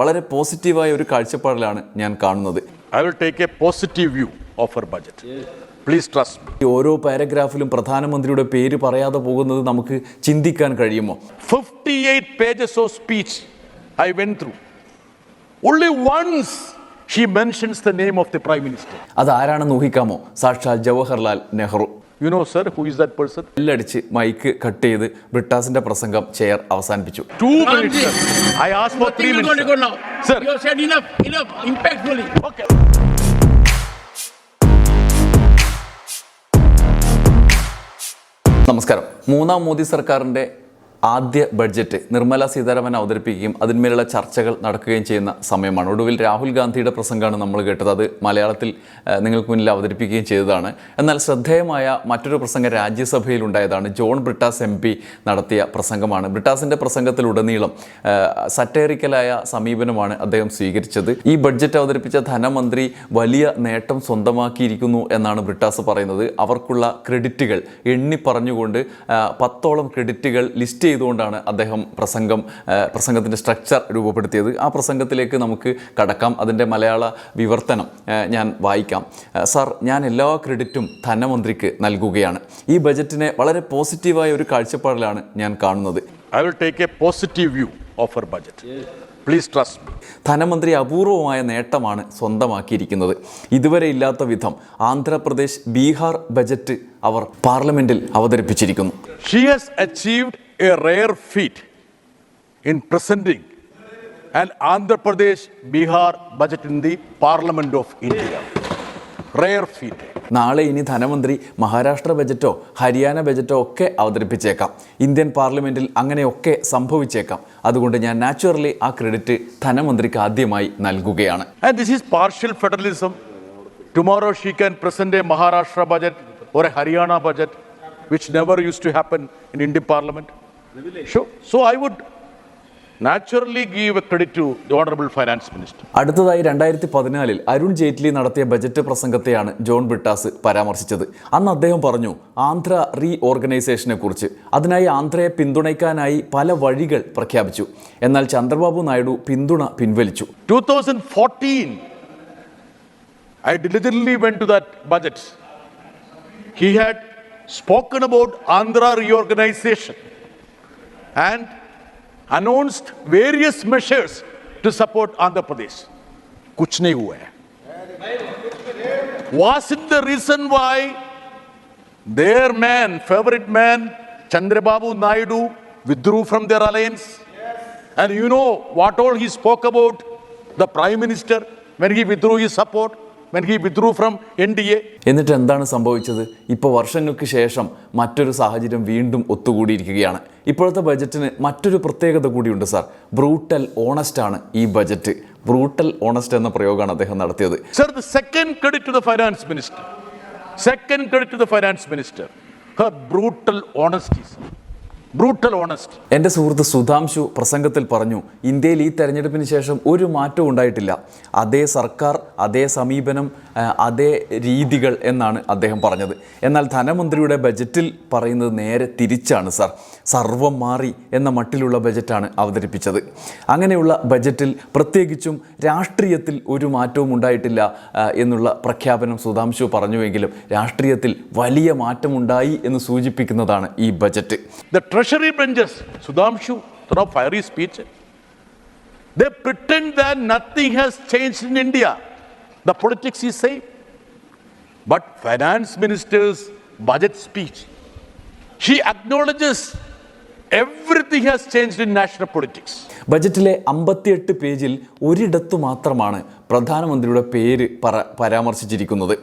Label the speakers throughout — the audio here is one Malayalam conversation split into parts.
Speaker 1: വളരെ പോസിറ്റീവായ ഒരു കാഴ്ചപ്പാടിലാണ് ഞാൻ കാണുന്നത്.
Speaker 2: I will take a positive view of budget please trust
Speaker 1: ഓരോ പാരഗ്രാഫിലും പ്രധാനമന്ത്രിയുടെ പേര് പറയാതെ പോകുന്നത് നമുക്ക് ചിന്തിക്കാൻ കഴിയുമോ?
Speaker 2: Fifty eight pages of speech I went through only once he mentions the name of the prime minister
Speaker 1: അത് ആരാണെന്ന് ഊഹിക്കാമോ? സാക്ഷാൽ Jawaharlal Nehru.
Speaker 2: You know sir who is that person
Speaker 1: എല്ലടിച്ച് mike cut ചെയ്ത് ബ്രിട്ടാസിന്റെ പ്രസംഗം ചെയർ അവസാനിപ്പിച്ചു. നമസ്കാരം. മൂന്നാം മോദി സർക്കാരിന്റെ ആദ്യ ബഡ്ജറ്റ് നിർമ്മല സീതാരാമൻ അവതരിപ്പിക്കുകയും അതിന്മേലുള്ള ചർച്ചകൾ നടക്കുകയും ചെയ്യുന്ന സമയമാണ്. ഒടുവിൽ രാഹുൽ ഗാന്ധിയുടെ പ്രസംഗമാണ് നമ്മൾ കേട്ടത്. അത് മലയാളത്തിൽ നിങ്ങൾക്ക് മുന്നിൽ അവതരിപ്പിക്കുകയും ചെയ്തതാണ്. എന്നാൽ ശ്രദ്ധേയമായ മറ്റൊരു പ്രസംഗം രാജ്യസഭയിൽ ഉണ്ടായതാണ്. ജോൺ ബ്രിട്ടാസ് എം നടത്തിയ പ്രസംഗമാണ്. ബ്രിട്ടാസിന്റെ പ്രസംഗത്തിലുടനീളം സറ്റേറിക്കലായ സമീപനമാണ് അദ്ദേഹം സ്വീകരിച്ചത്. ഈ ബഡ്ജറ്റ് അവതരിപ്പിച്ച ധനമന്ത്രി വലിയ നേട്ടം സ്വന്തമാക്കിയിരിക്കുന്നു എന്നാണ് ബ്രിട്ടാസ് പറയുന്നത്. അവർക്കുള്ള ക്രെഡിറ്റുകൾ എണ്ണി പറഞ്ഞുകൊണ്ട് പത്തോളം ക്രെഡിറ്റുകൾ ലിസ്റ്റ് ചെയ്തുകൊണ്ടാണ് അദ്ദേഹം പ്രസംഗം പ്രസംഗത്തിന്റെ സ്ട്രക്ചർ രൂപപ്പെടുത്തിയത്. ആ പ്രസംഗത്തിലേക്ക് നമുക്ക് കടക്കാം. അതിന്റെ മലയാള വിവർത്തനം ഞാൻ വായിക്കാം. സാർ ഞാൻ എല്ലാ ക്രെഡിറ്റും ധനമന്ത്രിക്ക് നൽകുകയാണ്. ഈ ബജറ്റിനെ വളരെ പോസിറ്റീവായ ഒരു കാഴ്ചപ്പാടിലാണ് ഞാൻ കാണുന്നത്.
Speaker 2: I will take a positive view of budget. Please trust me.
Speaker 1: ധനമന്ത്രി അപൂർവമായ നേട്ടമാണ് സ്വന്തമാക്കിയിരിക്കുന്നത്. ഇതുവരെ ഇല്ലാത്ത വിധം ആന്ധ്രാപ്രദേശ് ബീഹാർ ബജറ്റ് അവർ പാർലമെന്റിൽ അവതരിപ്പിച്ചിരിക്കുന്നു.
Speaker 2: She has achieved a rare feat in presenting an Andhra Pradesh Bihar budget in the Parliament of India. Rare feat.
Speaker 1: നാളെ ഇനി ധനമന്ത്രി മഹാരാഷ്ട്ര ബജറ്റോ ഹരിയാന ബജറ്റോ ഒക്കെ അവതരിപ്പിച്ചേക്കാം ഇന്ത്യൻ പാർലമെന്റിൽ അങ്ങനെയൊക്കെ സംഭവിച്ചേക്കാം അതുകൊണ്ട് ഞാൻ നാച്ചുറലി ആ ക്രെഡിറ്റ് ധനമന്ത്രിക്ക് ആദ്യമായി നൽകുകയാണ്
Speaker 2: And this is partial federalism. Tomorrow she can present a Maharashtra budget or a Haryana budget, which never used to happen in Would naturally give a credit to the Honorable Finance Minister.
Speaker 1: അടുത്തതായി രണ്ടായിരത്തി പതിനാലിൽ അരുൺ ജെയ്റ്റ്ലി നടത്തിയ ബജറ്റ് പ്രസംഗത്തെയാണ് ജോൺ ബ്രിട്ടാസ് പരാമർശിച്ചത് അന്ന് അദ്ദേഹം പറഞ്ഞു ആന്ധ്ര റീ ഓർഗനൈസേഷനെ കുറിച്ച് അതിനായി ആന്ധ്രയെ പിന്തുണയ്ക്കാനായി പല വഴികൾ പ്രഖ്യാപിച്ചു എന്നാൽ ചന്ദ്രബാബു നായിഡു പിന്തുണ പിൻവലിച്ചു
Speaker 2: 2014, I diligently went to that budget. He had spoken about Andhra reorganization and announced various measures to support Andhra Pradesh. Kuch nahi hua hai. Was it the reason why their man, favorite man, Chandrababu Naidu, withdrew from their alliance? Yes. And you know what all he spoke about, the Prime Minister, when he withdrew his support? When he withdrew from NDA?
Speaker 1: എന്നിട്ട് എന്താണ് സംഭവിച്ചത്? ഇപ്പോൾ വർഷങ്ങൾക്ക് ശേഷം മറ്റൊരു സാഹചര്യം വീണ്ടും ഒത്തുകൂടിയിരിക്കുകയാണ്. ഇപ്പോഴത്തെ ബജറ്റിന് മറ്റൊരു പ്രത്യേകത കൂടിയുണ്ട് സാർ. ബ്രൂട്ടൽ ഓണസ്റ്റ് ആണ് ഈ ബജറ്റ്. ബ്രൂട്ടൽ ഓണസ്റ്റ് എന്ന പ്രയോഗമാണ് അദ്ദേഹം നടത്തിയത്.
Speaker 2: Sir credit to minister credit to minister her honesty, sir. Honest.
Speaker 1: എന്റെ സുഹൃത്ത് സുധാംശു പ്രസംഗത്തിൽ പറഞ്ഞു ഇന്ത്യയിൽ ഈ തെരഞ്ഞെടുപ്പിന് ശേഷം ഒരു മാറ്റവും ഉണ്ടായിട്ടില്ല അതേ സർക്കാർ അതേ സമീപനം അതേ രീതികൾ എന്നാണ് അദ്ദേഹം പറഞ്ഞത് എന്നാൽ ധനമന്ത്രിയുടെ ബജറ്റിൽ പറയുന്നത് നേരെ തിരിച്ചാണ് സാർ സർവം മാറി എന്ന മട്ടിലുള്ള ബജറ്റാണ് അവതരിപ്പിച്ചത് അങ്ങനെയുള്ള ബജറ്റിൽ പ്രത്യേകിച്ചും രാഷ്ട്രീയത്തിൽ ഒരു മാറ്റവും ഉണ്ടായിട്ടില്ല എന്നുള്ള പ്രഖ്യാപനം സുധാംശു പറഞ്ഞുവെങ്കിലും രാഷ്ട്രീയത്തിൽ വലിയ മാറ്റമുണ്ടായി എന്ന് സൂചിപ്പിക്കുന്നതാണ് ഈ
Speaker 2: budget treasury benches, Sudhamshu, know, fiery speech. They pretend that nothing has changed in India. The politics is same. But finance minister's budget speech, she acknowledges everything has changed in national politics.
Speaker 1: ബജറ്റിലെ അമ്പത്തിയെട്ട് പേജിൽ ഒരിടത്തു മാത്രമാണ് പ്രധാനമന്ത്രിയുടെ പേര് പറ പരാമർശിച്ചിരിക്കുന്നത്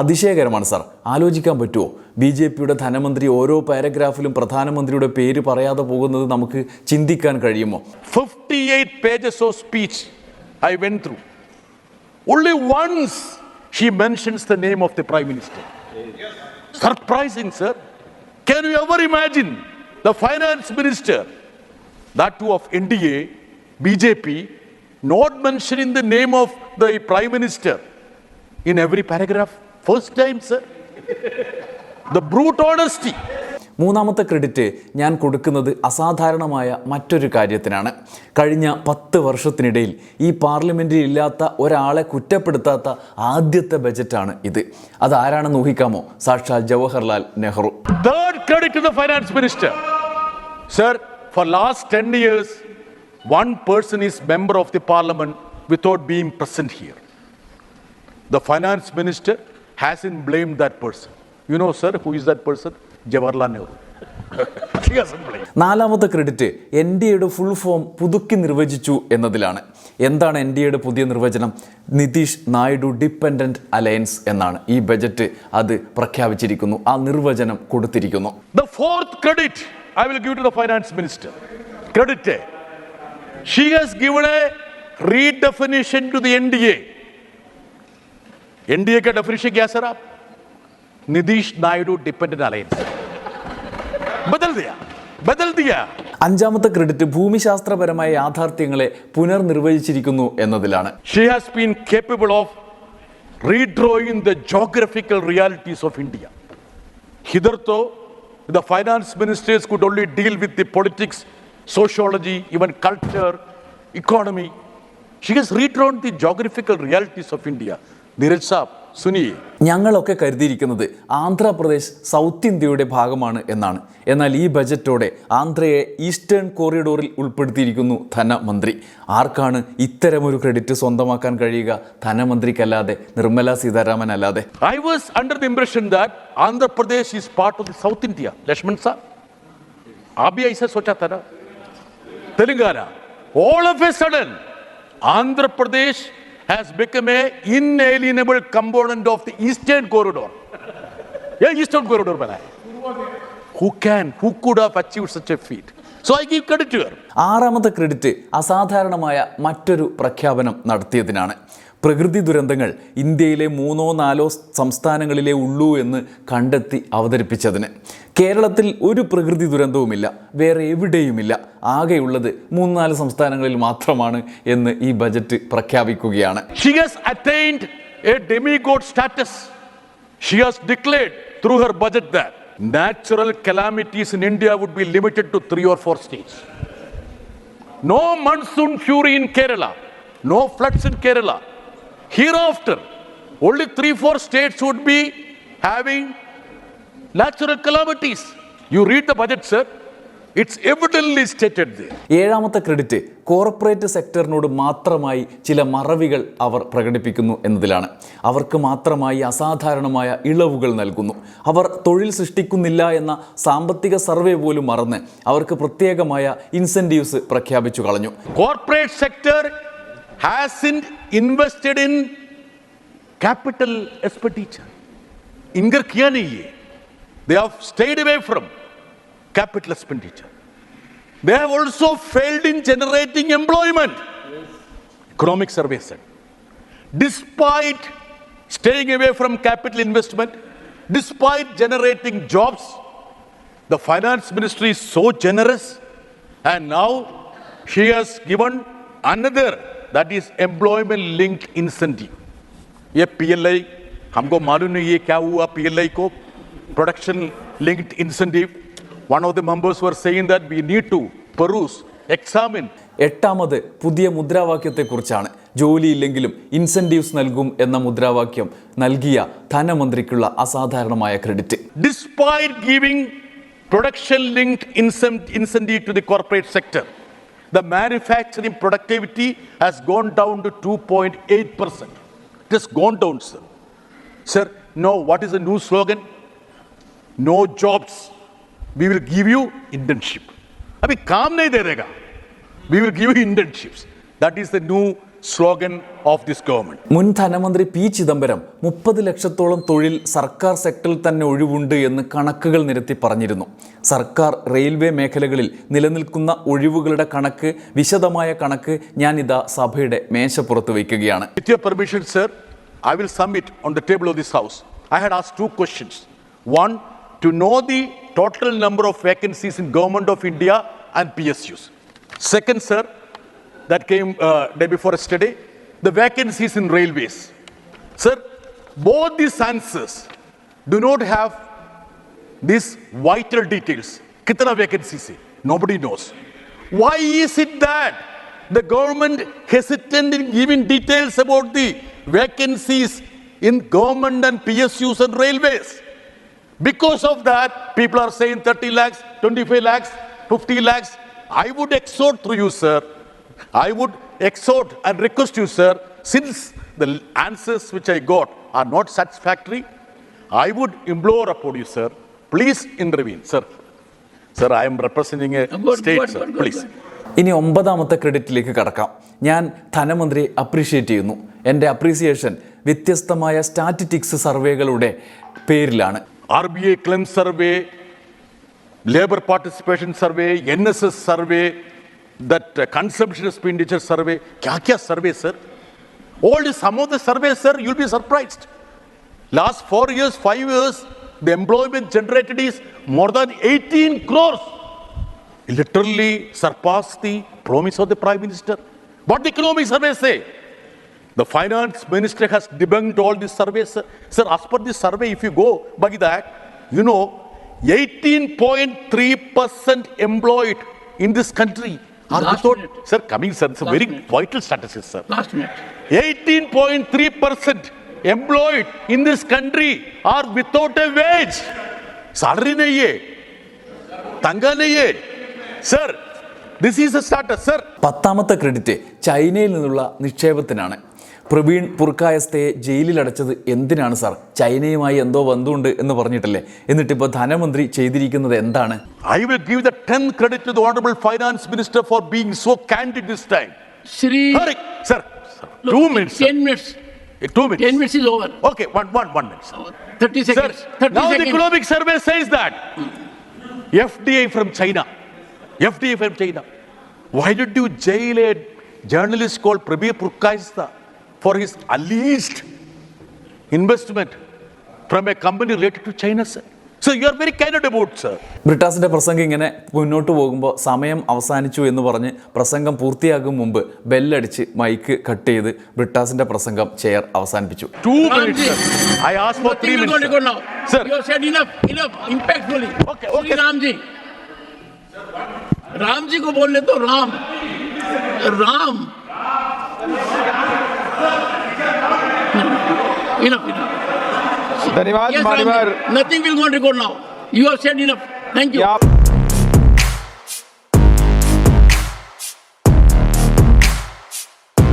Speaker 1: അതിശയകരമാണ് സാർ ആലോചിക്കാൻ പറ്റുമോ ബി ജെ പിയുടെ ധനമന്ത്രി ഓരോ പാരഗ്രാഫിലും പ്രധാനമന്ത്രിയുടെ പേര് പറയാതെ പോകുന്നത് നമുക്ക് ചിന്തിക്കാൻ കഴിയുമോ
Speaker 2: 58 pages of speech I went through. Only once she mentions the name of the Prime Minister. Surprising, sir. Can you ever imagine the finance minister, that too of NDA, BJP, not mentioning the name of the Prime Minister in every paragraph? First time, sir. The brute honesty.
Speaker 1: മൂന്നാമത്തെ ക്രെഡിറ്റ് ഞാൻ കൊടുക്കുന്നത് അസാധാരണമായ മറ്റൊരു കാര്യത്തിനാണ് കഴിഞ്ഞ പത്ത് വർഷത്തിനിടയിൽ ഈ പാർലമെന്റിൽ ഇല്ലാത്ത ഒരാളെ കുറ്റപ്പെടുത്താത്ത ആദ്യത്തെ ബജറ്റാണ് ഇത് അതാരാണെന്ന് ഊഹിക്കാമോ സാക്ഷാൽ Jawaharlal Nehru
Speaker 2: Third credit to the finance minister. Sir, for last 10 years, one person is member of the parliament without being present here. The finance minister hasn't blamed that person. You know, sir, who is that person? Jawaharlal Nehru.
Speaker 1: നാലാമത്തെ ക്രെഡിറ്റ് എൻ ഡി എയുടെ ഫുൾ ഫോം പുതുക്കി നിർവചിച്ചു എന്നതിലാണ് എന്താണ് എൻ ഡി എയുടെ പുതിയ നിർവചനം നിതീഷ് നായിഡു ഡിപ്പെൻഡന്റ് അലയൻസ് എന്നാണ് ഈ ബജറ്റ് അത് പ്രഖ്യാപിച്ചിരിക്കുന്നു ആ നിർവചനം കൊടുത്തിരിക്കുന്നു
Speaker 2: I will give to the finance minister. Credit. She has given a redefinition to the NDA. NDA का definition क्या सर आप नितीश नायडू डिपेंडेंट अलायंस बदल दिया बदल दिया
Speaker 1: അഞ്ചാമത്തെ ക്രെഡിറ്റ് ഭൂമിശാസ്ത്രപരമായ യാഥാർത്ഥ്യങ്ങളെ പുനർനിർവചിച്ചിരിക്കുന്നു എന്നതിലാണ്
Speaker 2: She has been capable of redrawing the geographical realities of India. Hitherto, the finance ministers could only deal with the politics, sociology, even culture, economy. She has redrawn the geographical realities of India. Neeraj Saab, suniye.
Speaker 1: ഞങ്ങളൊക്കെ കരുതിയിരിക്കുന്നത് ആന്ധ്രാപ്രദേശ് സൗത്ത് ഇന്ത്യയുടെ ഭാഗമാണ് എന്നാണ് എന്നാൽ ഈ ബജറ്റോടെ ആന്ധ്രയെ ഈസ്റ്റേൺ കോറിഡോറിൽ ഉൾപ്പെടുത്തിയിരിക്കുന്നു ധനമന്ത്രി ആർക്കാണ് ഇത്തരമൊരു ക്രെഡിറ്റ് സ്വന്തമാക്കാൻ കഴിയുക ധനമന്ത്രിക്കല്ലാതെ നിർമ്മല സീതാരാമൻ അല്ലാതെ
Speaker 2: I was under the impression that Andhra Pradesh is part of the South India. Lakshman Saab, आप भी ऐसा सोचा था ना Telangana all of a sudden andhra pradesh has become a inalienable component of the eastern corridor yeah eastern corridor bana who can who could have achieved such a feat so give credit to her
Speaker 1: ആറാമത്തെ ക്രെഡിറ്റ് അസാധാരണമായ മറ്റൊരു പ്രഖ്യാപനം നടത്തിയതിനാണ് പ്രകൃതി ദുരന്തങ്ങൾ ഇന്ത്യയിലെ മൂന്നോ നാലോ സംസ്ഥാനങ്ങളിലേ ഉള്ളൂ എന്ന് കണ്ടെത്തി അവതരിപ്പിച്ചതിന്. കേരളത്തിൽ ഒരു പ്രകൃതി ദുരന്തവുമില്ല വേറെ എവിടെയുമില്ല. ആകെയുള്ളത് മൂന്ന് നാല് സംസ്ഥാനങ്ങളിൽ മാത്രമാണ് എന്ന് ഈ ബജറ്റ് പ്രഖ്യാപിക്കുകയാണ്.
Speaker 2: Natural calamities in India would be limited to three or four states. No monsoon fury in Kerala, no floods in Kerala, Hereafter, only three, four states would be having natural calamities. You read the budget, sir. It's evidently stated there.
Speaker 1: ഏഴാമത്തെ ക്രെഡിറ്റ് കോർപ്പറേറ്റ് സെക്ടറിനോട് മാത്രമായി ചില മറവികൾ അവർ പ്രകടിപ്പിക്കുന്നു എന്നതിലാണ് അവർക്ക് മാത്രമായി അസാധാരണമായ ഇളവുകൾ നൽകുന്നു അവർ തൊഴിൽ സൃഷ്ടിക്കുന്നില്ല എന്ന സാമ്പത്തിക സർവേ പോലും മറന്ന് അവർക്ക് പ്രത്യേകമായ ഇൻസെന്റീവ്സ് പ്രഖ്യാപിച്ചു കളഞ്ഞു
Speaker 2: corporate sector hasn't invested in capital expenditure. इनकर किया नहीं ये they have stayed away from capital expenditure. They have also failed in generating employment. Economic survey said. Despite staying away from capital investment, despite generating jobs, the finance ministry is so generous and now she has given another that is employment linked incentive ये पीएलआई हमको मालूम नहीं है क्या हुआ पीएलआई को production linked incentive one of the members were saying that we need to peruse examine
Speaker 1: എട്ടാമത് പുതിയ മുദ്രാവാക്യത്തെക്കുറിച്ചാണ് ജോലിയില്ലെങ്കിലും ഇൻസെൻറ്റീവ്സ് നൽകും എന്ന മുദ്രാവാക്യം നൽകിയ ധനമന്ത്രിക്കുള്ള അസാധാരണമായ credit
Speaker 2: despite giving production linked incentive to the corporate sector, the manufacturing productivity has gone down to 2.8%. It has gone down, sir. Sir, no, what is the new slogan? No jobs. We will give you internship. अभी काम नहीं दे देगा. We will give you internships. That is the new slogan of this government
Speaker 1: മുൻ ധനമന്ത്രി പി ചിദംബരം മുപ്പത് ലക്ഷത്തോളം തൊഴിൽ സർക്കാർ സെക്ടറിൽ തന്നെ ഒഴിവുണ്ട് എന്ന് കണക്കുകൾ നിരത്തി പറഞ്ഞിരുന്നു. സർക്കാർ റെയിൽവേ മേഖലകളിൽ നിലനിൽക്കുന്ന ഒഴിവുകളുടെ കണക്ക് വിശദമായ കണക്ക് ഞാൻ ഇതാ സഭയുടെ മേശപ്പുറത്ത് വയ്ക്കുകയാണ്.
Speaker 2: Total number of vacancies in government of India and P S U second sir that came uh, day before yesterday, the vacancies in railways. Sir, both these answers do not have these vital details. Kitna vacancies? Nobody knows. Why is it that the government hesitant in giving details about the vacancies in government and PSUs and railways? Because of that, people are saying 30 lakhs, 25 lakhs, 50 lakhs. I would exhort through you, sir. I would exhort and request you, sir, since the answers which I got are not satisfactory, I would implore upon you, sir, please intervene, sir. Sir, I am representing a
Speaker 3: Good,
Speaker 2: state,
Speaker 3: good,
Speaker 2: sir,
Speaker 3: good,
Speaker 2: please.
Speaker 3: good.
Speaker 1: ഇനി ഒമ്പതാമത്തെ ക്രെഡിറ്റിലേക്ക് കടക്കാം ഞാൻ ധനമന്ത്രി അപ്രീഷിയേറ്റ് ചെയ്യുന്നു എന്റെ അപ്രീസിയേഷൻ വ്യത്യസ്തമായ സ്റ്റാറ്റിറ്റിക്സ് സർവേകളുടെ പേരിലാണ്
Speaker 2: RBI labour survey, labor participation survey, NSS survey, that uh, consumption expenditure survey, kya kya survey, sir? All the, some of the surveys, sir, you'll be surprised. Last four years, five years, the employment generated is more than 18 crores. Literally surpassed the promise of the Prime Minister. What the economic survey say? The finance minister has debunked all these surveys. Sir, Sir, as per this survey, if you go by that, you know, 18.3% employed in this country are
Speaker 3: Last
Speaker 2: without.
Speaker 3: minute.
Speaker 2: Sir, coming, sir, it's a
Speaker 3: Last
Speaker 2: very
Speaker 3: minute.
Speaker 2: vital statistics, sir.
Speaker 3: Last minute.
Speaker 2: 18.3% employed in this country are without a wage. Salary nahi hai. Tanga nahi hai. Sir, this is a status, sir.
Speaker 1: പത്താമത്തെ ക്രെഡിറ്റ് ചൈനയിൽ നിന്നുള്ള നിക്ഷേപത്തിനാണ് പ്രവീൺ പുർക്കായസ്ഥയെ ജയിലിൽ അടച്ചത് എന്തിനാണ് സാർ? ചൈനയുമായി എന്തോ ബന്ധമുണ്ട് എന്ന് പറഞ്ഞിട്ടല്ലേ? എന്നിട്ടിപ്പോ ധനമന്ത്രി ചെയ്തിരിക്കുന്നത് എന്താണ്?
Speaker 2: I will give credit to the finance minister for being so this time
Speaker 3: Shri
Speaker 2: sir minutes journalist call Prabir Purkayastha for his alleged investment from a company related to China, sir? So you are very candid about, sir.
Speaker 1: ബ്രിട്ടാസിന്റെ പ്രസംഗം ഇങ്ങനെ മുന്നോട്ട് പോകുമ്പോൾ സമയം അവസാനിച്ചു എന്ന് പറഞ്ഞ് പ്രസംഗം പൂർത്തിയാകും മുമ്പ് ബെല്ലടിച്ച് മൈക്ക് കട്ട് ചെയ്ത് ബ്രിട്ടാസിന്റെ പ്രസംഗം ചെയർ അവസാനിപ്പിച്ചു
Speaker 2: Two
Speaker 3: Ramji,
Speaker 2: minutes, sir. I asked for three
Speaker 3: Nothing will
Speaker 2: minutes.
Speaker 3: go
Speaker 2: Sir.
Speaker 3: now.
Speaker 2: Sir.
Speaker 3: You have said enough, enough, impactfully.
Speaker 2: Okay,
Speaker 3: Shri
Speaker 2: okay.
Speaker 3: Ramji. Ram ji को बोलने तो Ram Ram Enough, enough. Yes, Nothing will go on record now. You have said enough. Thank you.
Speaker 4: Yeah.